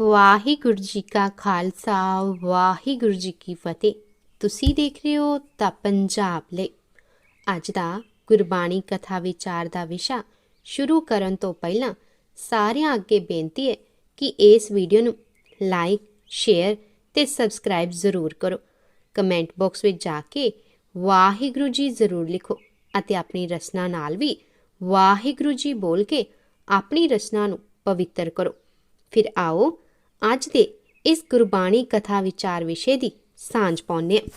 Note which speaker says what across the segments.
Speaker 1: ਵਾਹਿਗੁਰੂ ਜੀ ਕਾ ਖਾਲਸਾ, ਵਾਹਿਗੁਰੂ ਜੀ ਕੀ ਫਤਿਹ। ਤੁਸੀਂ ਦੇਖ ਰਹੇ ਹੋ ਤਾਂ ਪੰਜਾਬ ਲਈ। ਅੱਜ ਦਾ ਗੁਰਬਾਣੀ ਕਥਾ ਵਿਚਾਰ ਦਾ ਵਿਸ਼ਾ ਸ਼ੁਰੂ ਕਰਨ ਤੋਂ ਪਹਿਲਾਂ ਸਾਰਿਆਂ ਅੱਗੇ ਬੇਨਤੀ ਹੈ ਕਿ ਇਸ ਵੀਡੀਓ ਨੂੰ ਲਾਈਕ, ਸ਼ੇਅਰ ਤੇ ਸਬਸਕ੍ਰਾਈਬ ਜ਼ਰੂਰ ਕਰੋ। ਕਮੈਂਟ ਬਾਕਸ ਵਿੱਚ ਜਾ ਕੇ ਵਾਹਿਗੁਰੂ ਜੀ ਜ਼ਰੂਰ ਲਿਖੋ ਅਤੇ ਆਪਣੀ ਰਚਨਾ ਨਾਲ ਵੀ ਵਾਹਿਗੁਰੂ ਜੀ ਬੋਲ ਕੇ ਆਪਣੀ ਰਚਨਾ ਨੂੰ ਪਵਿੱਤਰ ਕਰੋ। ਫਿਰ ਆਓ ਅੱਜ ਦੇ ਇਸ ਗੁਰਬਾਣੀ ਕਥਾ ਵਿਚਾਰ ਵਿਸ਼ੇ ਦੀ ਸਾਂਝ ਪਾਉਂਦੇ ਹਾਂ।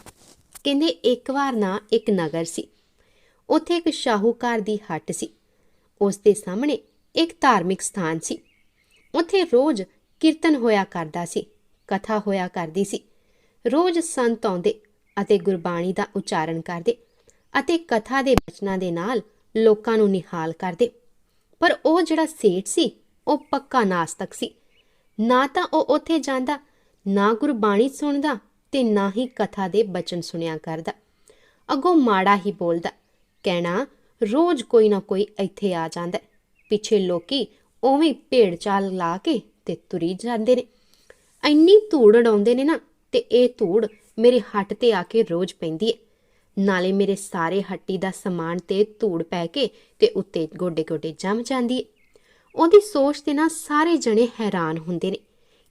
Speaker 1: ਕਹਿੰਦੇ, ਇੱਕ ਵਾਰ ਨਾ ਇੱਕ ਨਗਰ ਸੀ। ਉੱਥੇ ਇੱਕ ਸ਼ਾਹੂਕਾਰ ਦੀ ਹੱਟ ਸੀ। ਉਸ ਦੇ ਸਾਹਮਣੇ ਇੱਕ ਧਾਰਮਿਕ ਸਥਾਨ ਸੀ। ਉੱਥੇ ਰੋਜ਼ ਕੀਰਤਨ ਹੋਇਆ ਕਰਦਾ ਸੀ, ਕਥਾ ਹੋਇਆ ਕਰਦੀ ਸੀ। ਰੋਜ਼ ਸੰਤ ਆਉਂਦੇ ਅਤੇ ਗੁਰਬਾਣੀ ਦਾ ਉਚਾਰਨ ਕਰਦੇ ਅਤੇ ਕਥਾ ਦੇ ਬਚਨਾਂ ਦੇ ਨਾਲ ਲੋਕਾਂ ਨੂੰ ਨਿਹਾਲ ਕਰਦੇ। ਪਰ ਉਹ ਜਿਹੜਾ ਸੇਠ ਸੀ, ਉਹ ਪੱਕਾ ਨਾਸਤਕ ਸੀ। ਨਾ ਤਾਂ ਉਹ ਉੱਥੇ ਜਾਂਦਾ, ਨਾ ਗੁਰਬਾਣੀ ਸੁਣਦਾ ਤੇ ਨਾ ਹੀ ਕਥਾ ਦੇ ਬਚਨ ਸੁਣਿਆ ਕਰਦਾ। ਅੱਗੋਂ ਮਾੜਾ ਹੀ ਬੋਲਦਾ, ਕਹਿਣਾ ਰੋਜ਼ ਕੋਈ ਨਾ ਕੋਈ ਇੱਥੇ ਆ ਜਾਂਦਾ ਪਿੱਛੇ ਲੋਕੀ ਉਵੇਂ ਭੇੜ ਚਾਲ ਲਾ ਕੇ ਤੇ ਤੁਰੀ ਜਾਂਦੇ ਨੇ। ਇੰਨੀ ਧੂੜ ਉਡਾਉਂਦੇ ਨੇ ਨਾ ਤੇ ਇਹ ਧੂੜ ਮੇਰੇ ਹੱਟ ਤੇ ਆ ਕੇ ਰੋਜ਼ ਪੈਂਦੀ ਹੈ। ਨਾਲੇ ਮੇਰੇ ਸਾਰੇ ਹੱਟੀ ਦਾ ਸਮਾਨ ਤੇ ਧੂੜ ਪੈ ਕੇ ਤੇ ਉੱਤੇ ਗੋਡੇ ਗੋਡੇ ਜੰਮ ਜਾਂਦੀ ਹੈ। ਉਹਦੀ ਸੋਚ ਤੇ ਨਾ ਸਾਰੇ ਜਣੇ ਹੈਰਾਨ ਹੁੰਦੇ ਨੇ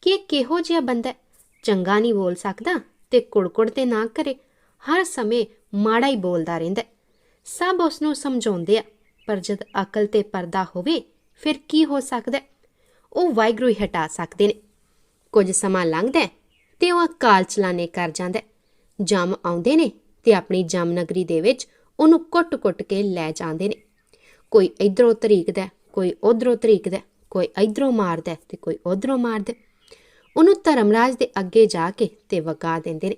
Speaker 1: ਕਿ ਇਹ ਕਿਹੋ ਜਿਹਾ ਬੰਦਾ ਚੰਗਾ ਨਹੀਂ ਬੋਲ ਸਕਦਾ ਤੇ ਕੁੜਕੁੜ ਤੇ ਨਾ ਕਰੇ। ਹਰ ਸਮੇਂ ਮਾੜਾ ਹੀ ਬੋਲਦਾ ਰਹਿੰਦਾ ਸਭ ਉਸ ਨੂੰ ਸਮਝਾਉਂਦੇ ਆ, ਪਰ ਜਦ ਅਕਲ ਤੇ ਪਰਦਾ ਹੋਵੇ, ਫਿਰ ਕੀ ਹੋ ਸਕਦਾ ਉਹ ਵਾਹਿਗੁਰੂ ਹੀ ਹਟਾ ਸਕਦੇ ਨੇ। ਕੁਝ ਸਮਾਂ ਲੰਘਦਾ ਹੈ ਤੇ ਉਹ ਅਕਾਲ ਚਲਾਣੇ ਕਰ ਜਾਂਦਾ ਹੈ। ਜਮ ਆਉਂਦੇ ਨੇ ਤੇ ਆਪਣੀ ਜਮ ਨਗਰੀ ਦੇ ਵਿੱਚ ਉਹਨੂੰ ਕੁੱਟ-ਕੁੱਟ ਕੇ ਲੈ ਜਾਂਦੇ ਨੇ। ਕੋਈ ਇਧਰੋਂ ਤਰੀਕਦਾ ਕੋਈ ਉਧਰੋਂ ਤਰੀਕਦਾ, ਕੋਈ ਇਧਰੋਂ ਮਾਰਦਾ ਹੈ ਤੇ ਕੋਈ ਉਧਰੋਂ ਮਾਰਦਾ। ਹੈ। ਉਹਨੂੰ ਧਰਮਰਾਜ ਦੇ ਅੱਗੇ ਜਾ ਕੇ ਤੇ ਵਗਾ ਦਿੰਦੇ ਨੇ।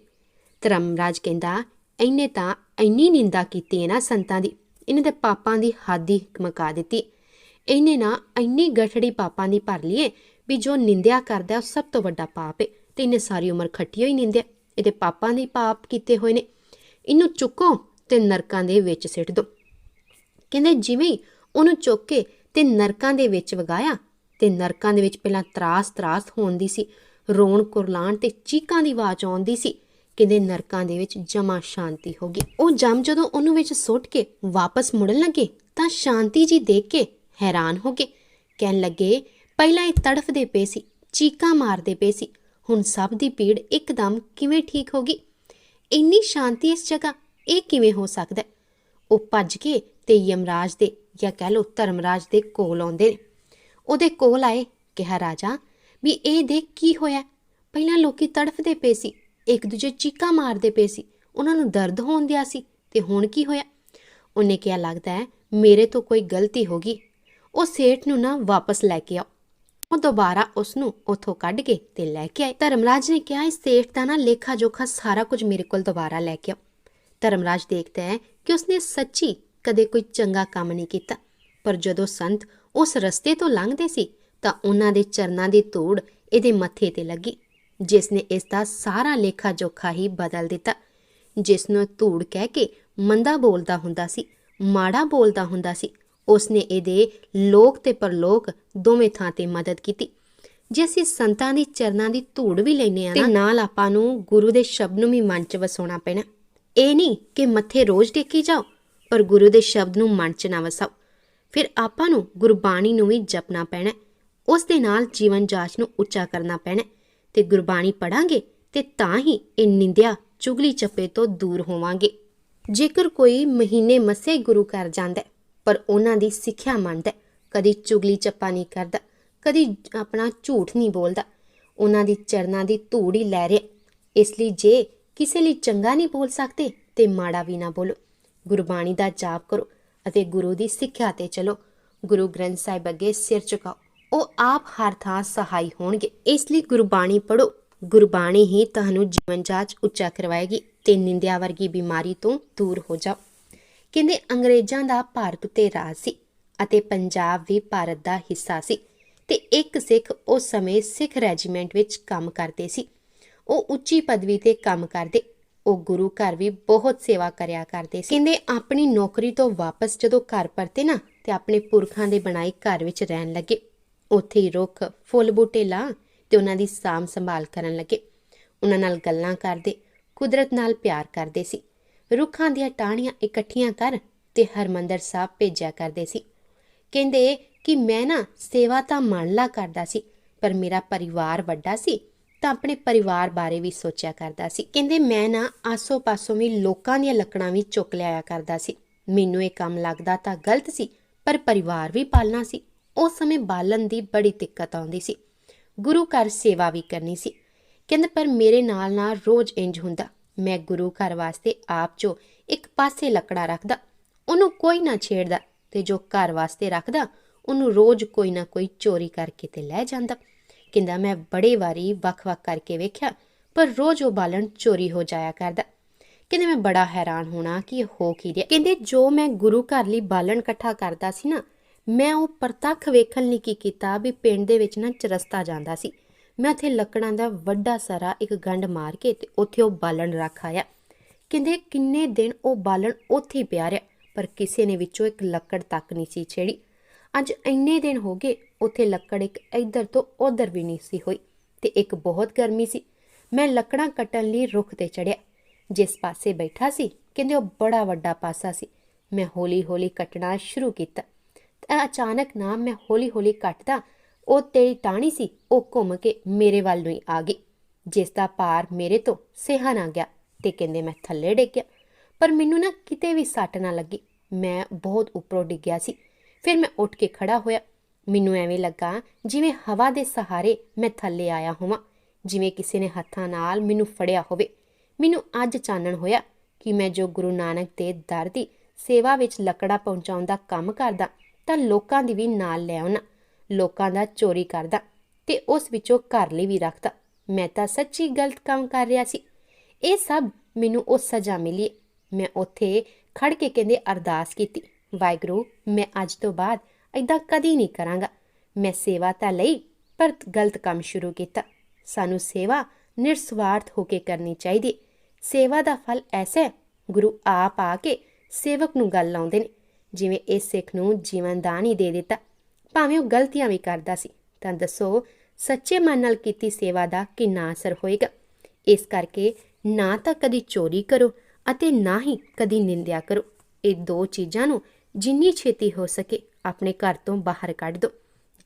Speaker 1: ਧਰਮਰਾਜ ਕਹਿੰਦਾ, ਇਹਨੇ ਤਾਂ ਇੰਨੀ ਨਿੰਦਾ ਕੀਤੀ ਹੈ ਨਾ ਸੰਤਾਂ ਦੀ। ਇਹਨੇ ਤੇ ਪਾਪਾਂ ਦੀ ਹੱਦ ਹੀ ਮਕਾ ਦਿੱਤੀ। ਇਹਨੇ ਨਾ ਇੰਨੀ ਗਠੜੀ ਪਾਪਾਂ ਦੀ ਭਰ ਲਈਏ ਵੀ ਜੋ ਨਿੰਦਿਆ ਕਰਦਾ ਉਹ ਸਭ ਤੋਂ ਵੱਡਾ ਪਾਪ ਹੈ ਤੇ ਇਹਨੇ ਸਾਰੀ ਉਮਰ ਖੱਟੀ ਹੋਈ ਨਿੰਦਿਆ। ਇਹਦੇ ਪਾਪਾਂ ਦੇ ਪਾਪ ਕੀਤੇ ਹੋਏ ਨੇ। ਇਹਨੂੰ ਚੁੱਕੋ ਤੇ ਨਰਕਾਂ ਦੇ ਵਿੱਚ ਸਿੱਟ ਦਿਓ ਕਹਿੰਦੇ, ਜਿਵੇਂ ਹੀ ਉਹਨੂੰ ਚੁੱਕ ਕੇ ਤੇ ਨਰਕਾਂ ਦੇ ਵਿੱਚ ਵਗਾਇਆ ਤੇ ਨਰਕਾਂ ਦੇ ਵਿੱਚ ਪਹਿਲਾਂ ਤਰਾਸ-ਤਰਾਸ ਹੋਣ ਦੀ ਸੀ, ਰੋਣ ਕੁਰਲਾਣ ਤੇ ਚੀਕਾਂ ਦੀ ਆਵਾਜ਼ ਆਉਂਦੀ ਸੀ, ਕਹਿੰਦੇ ਨਰਕਾਂ ਦੇ ਵਿੱਚ ਜਮਾ ਸ਼ਾਂਤੀ ਹੋ ਗਈ। ਉਹ ਜਮ ਜਦੋਂ ਉਹਨੂੰ ਵਿੱਚ ਸੁੱਟ ਕੇ ਵਾਪਸ ਮੁੜਨ ਲੱਗੇ ਤਾਂ ਸ਼ਾਂਤੀ ਜੀ ਦੇਖ ਕੇ ਹੈਰਾਨ ਹੋ ਗਏ। ਕਹਿਣ ਲੱਗੇ, ਪਹਿਲਾਂ ਇਹ ਤੜਫਦੇ ਪਏ ਸੀ, ਚੀਕਾਂ ਮਾਰਦੇ ਪਏ ਸੀ, ਹੁਣ ਸਭ ਦੀ ਪੀੜ ਇੱਕਦਮ ਕਿਵੇਂ ਠੀਕ ਹੋ ਗਈ? ਇੰਨੀ ਸ਼ਾਂਤੀ ਇਸ ਜਗ੍ਹਾ, ਇਹ ਕਿਵੇਂ ਹੋ ਸਕਦਾ? ਉਹ ਭੱਜ ਕੇ ਤੇ ਯਮਰਾਜ ਦੇ ਜਾਂ ਕਹਿ ਲਓ ਧਰਮਰਾਜ ਦੇ ਕੋਲ ਆਉਂਦੇ ਨੇ। ਉਹਦੇ ਕੋਲ ਆਏ, ਕਿਹਾ, ਰਾਜਾ, ਵੀ ਇਹ ਦੇਖ ਕੀ ਹੋਇਆ? ਪਹਿਲਾਂ ਲੋਕੀ ਤੜਫਦੇ ਪਏ ਸੀ, ਇੱਕ ਦੂਜੇ ਚੀਕਾਂ ਮਾਰਦੇ ਪਏ ਸੀ, ਉਹਨਾਂ ਨੂੰ ਦਰਦ ਹੋਣ ਦਿਆ ਸੀ, ਤੇ ਹੁਣ ਕੀ ਹੋਇਆ? ਉਹਨੇ ਕਿਹਾ, ਲੱਗਦਾ ਹੈ ਮੇਰੇ ਤੋਂ ਕੋਈ ਗਲਤੀ ਹੋ ਗਈ। ਉਹ ਸੇਠ ਨੂੰ ਨਾ ਵਾਪਸ ਲੈ ਕੇ ਆਓ। ਉਹ ਦੁਬਾਰਾ ਉਸ ਨੂੰ ਉੱਥੋਂ ਕੱਢ ਕੇ ਤੇ ਲੈ ਕੇ ਆਏ। ਧਰਮਰਾਜ ਨੇ ਕਿਹਾ, ਇਸ ਸੇਠ ਦਾ ਨਾ ਲੇਖਾ ਜੋਖਾ ਸਾਰਾ ਕੁਝ ਮੇਰੇ ਕੋਲ ਦੁਬਾਰਾ ਲੈ ਕੇ ਆਓ। ਧਰਮਰਾਜ ਦੇਖਦਾ ਹੈ ਕਿ ਉਸਨੇ ਸੱਚੀ ਕਦੇ ਕੋਈ ਚੰਗਾ ਕੰਮ ਨਹੀਂ ਕੀਤਾ। ਪਰ ਜਦੋਂ ਸੰਤ ਉਸ ਰਸਤੇ ਤੋਂ ਲੰਘਦੇ ਸੀ, ਤਾਂ ਉਹਨਾਂ ਦੇ ਚਰਨਾਂ ਦੀ ਧੂੜ ਇਹਦੇ ਮੱਥੇ ਤੇ ਲੱਗੀ ਜਿਸ ਨੇ ਇਸ ਦਾ ਸਾਰਾ ਲੇਖਾ ਜੋਖਾ ਹੀ ਬਦਲ ਦਿੱਤਾ। ਜਿਸ ਨੂੰ ਧੂੜ ਕਹਿ ਕੇ ਮੰਦਾ ਬੋਲਦਾ ਹੁੰਦਾ ਸੀ, ਮਾੜਾ ਬੋਲਦਾ ਹੁੰਦਾ ਸੀ ਉਸ ਨੇ ਇਹਦੇ ਲੋਕ ਤੇ ਪਰਲੋਕ ਦੋਵੇਂ ਥਾਂ ਤੇ ਮਦਦ ਕੀਤੀ। ਜੇ ਅਸੀਂ ਸੰਤਾਂ ਦੀ ਚਰਨਾਂ ਦੀ ਧੂੜ ਵੀ ਲੈਨੇ ਆ ਤੇ ਨਾਲ ਆਪਾਂ ਨੂੰ ਗੁਰੂ ਦੇ ਸ਼ਬਦ ਨੂੰ ਵੀ ਮਨ 'ਚ ਵਸਾਉਣਾ ਪੈਣਾ। ਇਹ ਨਹੀਂ ਕਿ ਮੱਥੇ ਰੋਜ਼ ਟੇਕੀ ਜਾਓ ਪਰ ਗੁਰੂ ਦੇ ਸ਼ਬਦ ਨੂੰ ਮਨ 'ਚ ਨਾ ਵਸਾਓ। ਫਿਰ ਆਪਾਂ ਨੂੰ ਗੁਰਬਾਣੀ ਨੂੰ ਵੀ ਜਪਣਾ ਪੈਣਾ ਉਸ ਦੇ ਨਾਲ ਜੀਵਨ ਜਾਂਚ ਨੂੰ ਉੱਚਾ ਕਰਨਾ ਪੈਣਾ ਹੈ। ਤੇ ਗੁਰਬਾਣੀ ਪੜਾਂਗੇ ਤੇ ਤਾਂ ਹੀ ਇਹ ਨਿੰਦਿਆ ਚੁਗਲੀ ਚੱਪੇ ਤੋਂ ਦੂਰ ਹੋਵਾਂਗੇ। ਜੇਕਰ ਕੋਈ ਮਹੀਨੇ ਮਸੇ ਗੁਰੂ ਘਰ ਜਾਂਦਾ ਪਰ ਉਹਨਾਂ ਦੀ ਸਿੱਖਿਆ ਮੰਨਦਾ ਕਦੀ ਚੁਗਲੀ ਚੱਪਾ ਨਹੀਂ ਕਰਦਾ, ਕਦੀ ਆਪਣਾ ਝੂਠ ਨਹੀਂ ਬੋਲਦਾ, ਉਹਨਾਂ ਦੀ ਚਰਨਾਂ ਦੀ ਧੂੜ ਹੀ ਲੈ ਰਿਹਾ ਇਸ ਲਈ ਜੇ ਕਿਸੇ ਲਈ ਚੰਗਾ ਨਹੀਂ ਬੋਲ ਸਕਦੇ, ਤੇ ਮਾੜਾ ਵੀ ਨਾ ਬੋਲੋ। ਗੁਰਬਾਣੀ ਦਾ ਜਾਪ ਕਰੋ ਅਤੇ ਗੁਰੂ ਦੀ ਸਿੱਖਿਆ ਤੇ ਚਲੋ। ਗੁਰੂ ਗ੍ਰੰਥ ਸਾਹਿਬ ਅੱਗੇ ਸਿਰ ਝੁਕਾਓ। ਉਹ ਆਪ ਹਰ ਥਾਂ ਸਹਾਈ ਹੋਣਗੇ, ਇਸ ਲਈ ਗੁਰਬਾਣੀ ਪੜੋ ਗੁਰਬਾਣੀ ਹੀ ਤੁਹਾਨੂੰ ਜੀਵਨ ਜਾਚ ਉੱਚਾ ਕਰਵਾਏਗੀ ਤੇ ਨਿੰਦਿਆ ਵਰਗੀ ਬਿਮਾਰੀ ਤੋਂ ਦੂਰ ਹੋ ਜਾਓ। ਕਹਿੰਦੇ, ਅੰਗਰੇਜ਼ਾਂ ਦਾ ਭਾਰਤ ਉੱਤੇ ਰਾਜ ਸੀ ਅਤੇ ਪੰਜਾਬ ਵੀ ਭਾਰਤ ਦਾ ਹਿੱਸਾ ਸੀ ਤੇ ਇੱਕ ਸਿੱਖ ਉਸ ਸਮੇਂ ਸਿੱਖ ਰੈਜੀਮੈਂਟ ਵਿੱਚ ਕੰਮ ਕਰਦੇ ਸੀ। ਉਹ ਉੱਚੀ ਪਦਵੀ ਤੇ ਕੰਮ ਕਰਦੇ ਉਹ ਗੁਰੂ ਘਰ ਵੀ ਬਹੁਤ ਸੇਵਾ ਕਰਿਆ ਕਰਦੇ ਸੀ। ਕਹਿੰਦੇ ਆਪਣੀ ਨੌਕਰੀ ਤੋਂ ਵਾਪਸ ਜਦੋਂ ਘਰ ਪਰਤੇ ਨਾ ਤੇ ਆਪਣੇ ਪੁਰਖਾਂ ਦੇ ਬਣਾਏ ਘਰ ਵਿੱਚ ਰਹਿਣ ਲੱਗੇ। ਉੱਥੇ ਹੀ ਰੁੱਖ, ਫੁੱਲ ਬੂਟੇ ਲਾ ਤੇ ਉਹਨਾਂ ਦੀ ਸਾਂਭ ਸੰਭਾਲ ਕਰਨ ਲੱਗੇ। ਉਹਨਾਂ ਨਾਲ ਗੱਲਾਂ ਕਰਦੇ, ਕੁਦਰਤ ਨਾਲ ਪਿਆਰ ਕਰਦੇ ਸੀ। ਰੁੱਖਾਂ ਦੀਆਂ ਟਾਹਣੀਆਂ ਇਕੱਠੀਆਂ ਕਰ ਤੇ ਹਰਮੰਦਰ ਸਾਹਿਬ ਭੇਜਿਆ ਕਰਦੇ ਸੀ। ਕਹਿੰਦੇ ਕਿ ਮੈਂ ਨਾ ਸੇਵਾ ਤਾਂ ਮੰਨਲਾ ਕਰਦਾ ਸੀ, ਪਰ ਮੇਰਾ ਪਰਿਵਾਰ ਵੱਡਾ ਸੀ ਤਾਂ ਆਪਣੇ ਪਰਿਵਾਰ ਬਾਰੇ ਵੀ ਸੋਚਿਆ ਕਰਦਾ ਸੀ। ਕਹਿੰਦੇ, ਮੈਂ ਨਾ ਆਸੋ-ਪਾਸੋਂ ਵੀ ਲੋਕਾਂ ਦੀਆਂ ਲੱਕੜਾਂ ਵੀ ਚੁੱਕ ਲਿਆਇਆ ਕਰਦਾ ਸੀ। ਮੈਨੂੰ ਇਹ ਕੰਮ ਲੱਗਦਾ ਤਾਂ ਗਲਤ ਸੀ, ਪਰ ਪਰਿਵਾਰ ਵੀ ਪਾਲਣਾ ਸੀ। ਉਸ ਸਮੇਂ ਬਾਲਣ ਦੀ ਬੜੀ ਦਿੱਕਤ ਆਉਂਦੀ ਸੀ। ਗੁਰੂ ਘਰ ਸੇਵਾ ਵੀ ਕਰਨੀ ਸੀ। ਕਹਿੰਦੇ, ਪਰ ਮੇਰੇ ਨਾਲ ਨਾਲ ਰੋਜ਼ ਇੰਜ ਹੁੰਦਾ। ਮੈਂ ਗੁਰੂ ਘਰ ਵਾਸਤੇ ਆਪ ਜੋ ਇੱਕ ਪਾਸੇ ਲੱਕੜਾ ਰੱਖਦਾ, ਉਹਨੂੰ ਕੋਈ ਨਾ ਛੇੜਦਾ ਤੇ ਜੋ ਘਰ ਵਾਸਤੇ ਰੱਖਦਾ, ਉਹਨੂੰ ਰੋਜ਼ ਕੋਈ ਨਾ ਕੋਈ ਚੋਰੀ ਕਰਕੇ ਤੇ ਲੈ ਜਾਂਦਾ। ਕਹਿੰਦਾ ਮੈਂ ਬੜੇ ਵਾਰੀ ਵੱਖ-ਵੱਖ ਕਰਕੇ ਵੇਖਿਆ, ਪਰ ਰੋਜ਼ ਉਹ ਬਾਲਣ ਚੋਰੀ ਹੋ ਜਾਇਆ ਕਰਦਾ। ਕਹਿੰਦੇ ਮੈਂ ਬੜਾ ਹੈਰਾਨ ਹੋਣਾ ਕਿ ਇਹ ਹੋ ਕੀ ਰਿਹਾ। ਕਹਿੰਦੇ ਜੋ ਮੈਂ ਗੁਰੂ ਘਰ ਲਈ ਬਾਲਣ ਇਕੱਠਾ ਕਰਦਾ ਸੀ ਨਾ, ਮੈਂ ਉਹ ਪ੍ਰਤੱਖ ਵੇਖਣ ਲਈ ਕੀ ਕੀਤਾ ਵੀ ਪਿੰਡ ਦੇ ਵਿੱਚ ਨਾ ਚਰਸਤਾ ਜਾਂਦਾ ਸੀ। ਮੈਂ ਉੱਥੇ ਲੱਕੜਾਂ ਦਾ ਵੱਡਾ ਸਾਰਾ ਇੱਕ ਗੰਢ ਮਾਰ ਕੇ ਤੇ ਉੱਥੇ ਉਹ ਬਾਲਣ ਰੱਖ ਆਇਆ। ਕਹਿੰਦੇ ਕਿੰਨੇ ਦਿਨ ਉਹ ਬਾਲਣ ਉੱਥੇ ਹੀ ਪਿਆ ਰਿਹਾ, ਪਰ ਕਿਸੇ ਨੇ ਵਿੱਚੋਂ ਇੱਕ ਲੱਕੜ ਤੱਕ ਨਹੀਂ ਸੀ ਛੇੜੀ। ਅੱਜ ਇੰਨੇ ਦਿਨ ਹੋ ਗਏ ਉੱਥੇ ਲੱਕੜ ਇੱਕ ਇੱਧਰ ਤੋਂ ਉੱਧਰ ਵੀ ਨਹੀਂ ਸੀ ਹੋਈ ਤੇ ਇੱਕ ਬਹੁਤ ਗਰਮੀ ਸੀ। ਮੈਂ ਲੱਕੜਾਂ ਕੱਟਣ ਲਈ ਰੁੱਖ ਤੇ ਚੜਿਆ ਜਿਸ ਪਾਸੇ ਬੈਠਾ ਸੀ, ਕਹਿੰਦੇ ਉਹ ਬੜਾ ਵੱਡਾ ਪਾਸਾ ਸੀ। ਮੈਂ ਹੌਲੀ-ਹੌਲੀ ਕੱਟਣਾ ਸ਼ੁਰੂ ਕੀਤਾ। ਤਾਂ ਅਚਾਨਕ ਨਾ ਮੈਂ ਹੌਲੀ-ਹੌਲੀ ਕੱਟਦਾ, ਉਹ ਤੇਰੀ ਟਾਣੀ ਸੀ, ਉਹ ਘੁੰਮ ਕੇ ਮੇਰੇ ਵੱਲ ਨੂੰ ਹੀ ਆ ਗਈ, ਜਿਸ ਦਾ ਪਾਰ ਮੇਰੇ ਤੋਂ ਸਹਿ ਨਾ ਗਿਆ ਤੇ ਕਹਿੰਦੇ ਮੈਂ ਥੱਲੇ ਡਿੱਗ ਗਿਆ ਪਰ ਮੈਨੂੰ ਨਾ ਕਿਤੇ ਵੀ ਸੱਟ ਨਾ ਲੱਗੀ। ਮੈਂ ਬਹੁਤ ਉੱਪਰੋਂ ਡਿੱਗਿਆ ਸੀ। ਫਿਰ ਮੈਂ ਉੱਠ ਕੇ ਖੜਾ ਹੋਇਆ। ਮੈਨੂੰ ਐਵੇਂ ਲੱਗਾ ਜਿਵੇਂ ਹਵਾ ਦੇ ਸਹਾਰੇ ਮੈਂ ਥੱਲੇ ਆਇਆ ਹੋਵਾਂ, ਜਿਵੇਂ ਕਿਸੇ ਨੇ ਹੱਥਾਂ ਨਾਲ ਮੈਨੂੰ ਫੜਿਆ ਹੋਵੇ। ਮੈਨੂੰ ਅੱਜ ਚਾਨਣ ਹੋਇਆ ਕਿ ਮੈਂ ਜੋ ਗੁਰੂ ਨਾਨਕ ਦੇ ਦਰ ਦੀ ਸੇਵਾ ਵਿੱਚ ਲੱਕੜਾ ਪਹੁੰਚਾਉਣ ਦਾ ਕੰਮ ਕਰਦਾ, ਤਾਂ ਲੋਕਾਂ ਦੀ ਵੀ ਨਾਲ ਲੈ ਆਉਣਾ, ਲੋਕਾਂ ਦਾ ਚੋਰੀ ਕਰਦਾ ਤੇ ਉਸ ਵਿੱਚੋਂ ਘਰ ਲਈ ਵੀ ਰੱਖਦਾ। ਮੈਂ ਤਾਂ ਸੱਚੀ ਗਲਤ ਕੰਮ ਕਰ ਰਿਹਾ ਸੀ। ਇਹ ਸਭ ਮੈਨੂੰ ਉਹ ਸਜ਼ਾ ਮਿਲੀ। ਮੈਂ ਉੱਥੇ ਖੜ ਕੇ ਕਹਿੰਦੇ ਅਰਦਾਸ ਕੀਤੀ, ਵਾਹਿਗੁਰੂ, ਮੈਂ ਅੱਜ ਤੋਂ ਬਾਅਦ ਐਦਾਂ ਕਦੀ ਨਹੀਂ ਕਰਾਂਗਾ। ਮੈਂ ਸੇਵਾ ਤਾਂ ਲਈ ਪਰ ਗਲਤ ਕੰਮ ਸ਼ੁਰੂ ਕੀਤਾ। ਸਾਨੂੰ ਸੇਵਾ ਨਿਰਸਵਾਰਥ ਹੋ ਕੇ ਕਰਨੀ ਚਾਹੀਦੀ। ਸੇਵਾ ਦਾ ਫਲ ਐਸਾ ਹੈ, ਗੁਰੂ ਆਪ ਆ ਕੇ ਸੇਵਕ ਨੂੰ ਗੱਲ ਲਾਉਂਦੇ ਨੇ ਜਿਵੇਂ ਇਸ ਸਿੱਖ ਨੂੰ ਜੀਵਨ ਦਾਨ ਹੀ ਦੇ ਦਿੱਤਾ। ਭਾਵੇਂ ਉਹ ਗਲਤੀਆਂ ਵੀ ਕਰਦਾ ਸੀ ਤਾਂ ਦੱਸੋ ਸੱਚੇ ਮਨ ਨਾਲ ਕੀਤੀ ਸੇਵਾ ਦਾ ਕਿੰਨਾ ਅਸਰ ਹੋਏਗਾ? ਇਸ ਕਰਕੇ ਨਾ ਤਾਂ ਕਦੀ ਚੋਰੀ ਕਰੋ ਅਤੇ ਨਾ ਹੀ ਕਦੀ ਨਿੰਦਿਆ ਕਰੋ। ਇਹ ਦੋ ਚੀਜ਼ਾਂ ਨੂੰ ਜਿੰਨੀ ਛੇਤੀ ਹੋ ਸਕੇ ਆਪਣੇ ਘਰ ਤੋਂ ਬਾਹਰ ਕੱਢ ਦਿਓ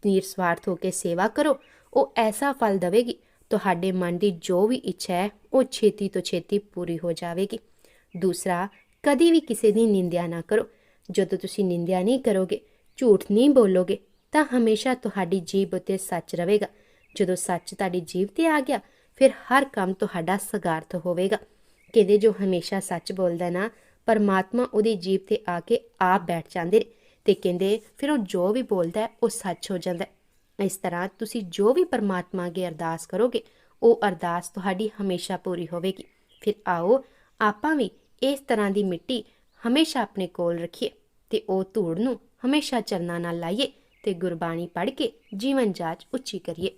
Speaker 1: ਨਿਰਸਵਾਰਥ ਹੋ ਕੇ ਸੇਵਾ ਕਰੋ। ਉਹ ਐਸਾ ਫਲ ਦੇਵੇਗੀ। ਤੁਹਾਡੇ ਮਨ ਦੀ ਜੋ ਵੀ ਇੱਛਾ ਹੈ, ਉਹ ਛੇਤੀ ਤੋਂ ਛੇਤੀ ਪੂਰੀ ਹੋ ਜਾਵੇਗੀ। ਦੂਸਰਾ, ਕਦੀ ਵੀ ਕਿਸੇ ਦੀ ਨਿੰਦਿਆ ਨਾ ਕਰੋ। ਜਦੋਂ ਤੁਸੀਂ ਨਿੰਦਿਆ ਨਹੀਂ ਕਰੋਗੇ, ਝੂਠ ਨਹੀਂ ਬੋਲੋਗੇ, ਤਾਂ ਹਮੇਸ਼ਾ ਤੁਹਾਡੀ ਜੀਭ ਉੱਤੇ ਸੱਚ ਰਹੇਗਾ। ਜਦੋਂ ਸੱਚ ਤੁਹਾਡੀ ਜੀਭ ਤੇ ਆ ਗਿਆ, ਫਿਰ ਹਰ ਕੰਮ ਤੁਹਾਡਾ ਸਗਾਰਥ ਹੋਵੇਗਾ। ਕਹਿੰਦੇ ਜੋ ਹਮੇਸ਼ਾ ਸੱਚ ਬੋਲਦਾ ਨਾ, ਪਰਮਾਤਮਾ ਉਹਦੀ ਜੀਭ ਤੇ ਆ ਕੇ ਆਪ ਬੈਠ ਜਾਂਦੇ ਨੇ। ਤੇ ਕਹਿੰਦੇ, ਫਿਰ ਉਹ ਜੋ ਵੀ ਬੋਲਦਾ ਉਹ ਸੱਚ ਹੋ ਜਾਂਦਾ ਇਸ ਤਰ੍ਹਾਂ ਤੁਸੀਂ ਜੋ ਵੀ ਪਰਮਾਤਮਾ ਅੱਗੇ ਅਰਦਾਸ ਕਰੋਗੇ, ਉਹ ਅਰਦਾਸ ਤੁਹਾਡੀ ਹਮੇਸ਼ਾ ਪੂਰੀ ਹੋਵੇਗੀ। ਫਿਰ ਆਓ, ਆਪਾਂ ਵੀ ਇਸ ਤਰ੍ਹਾਂ ਦੀ ਮਿੱਟੀ ਹਮੇਸ਼ਾ ਆਪਣੇ ਕੋਲ ਰੱਖੀਏ ਤੇ ਉਹ ਧੂੜ ਨੂੰ ਹਮੇਸ਼ਾ ਚਰਨਾਂ ਨਾਲ ਲਾਈਏ ਤੇ ਗੁਰਬਾਣੀ ਪੜ੍ਹ ਕੇ ਜੀਵਨ ਜਾਚ ਉੱਚੀ ਕਰੀਏ।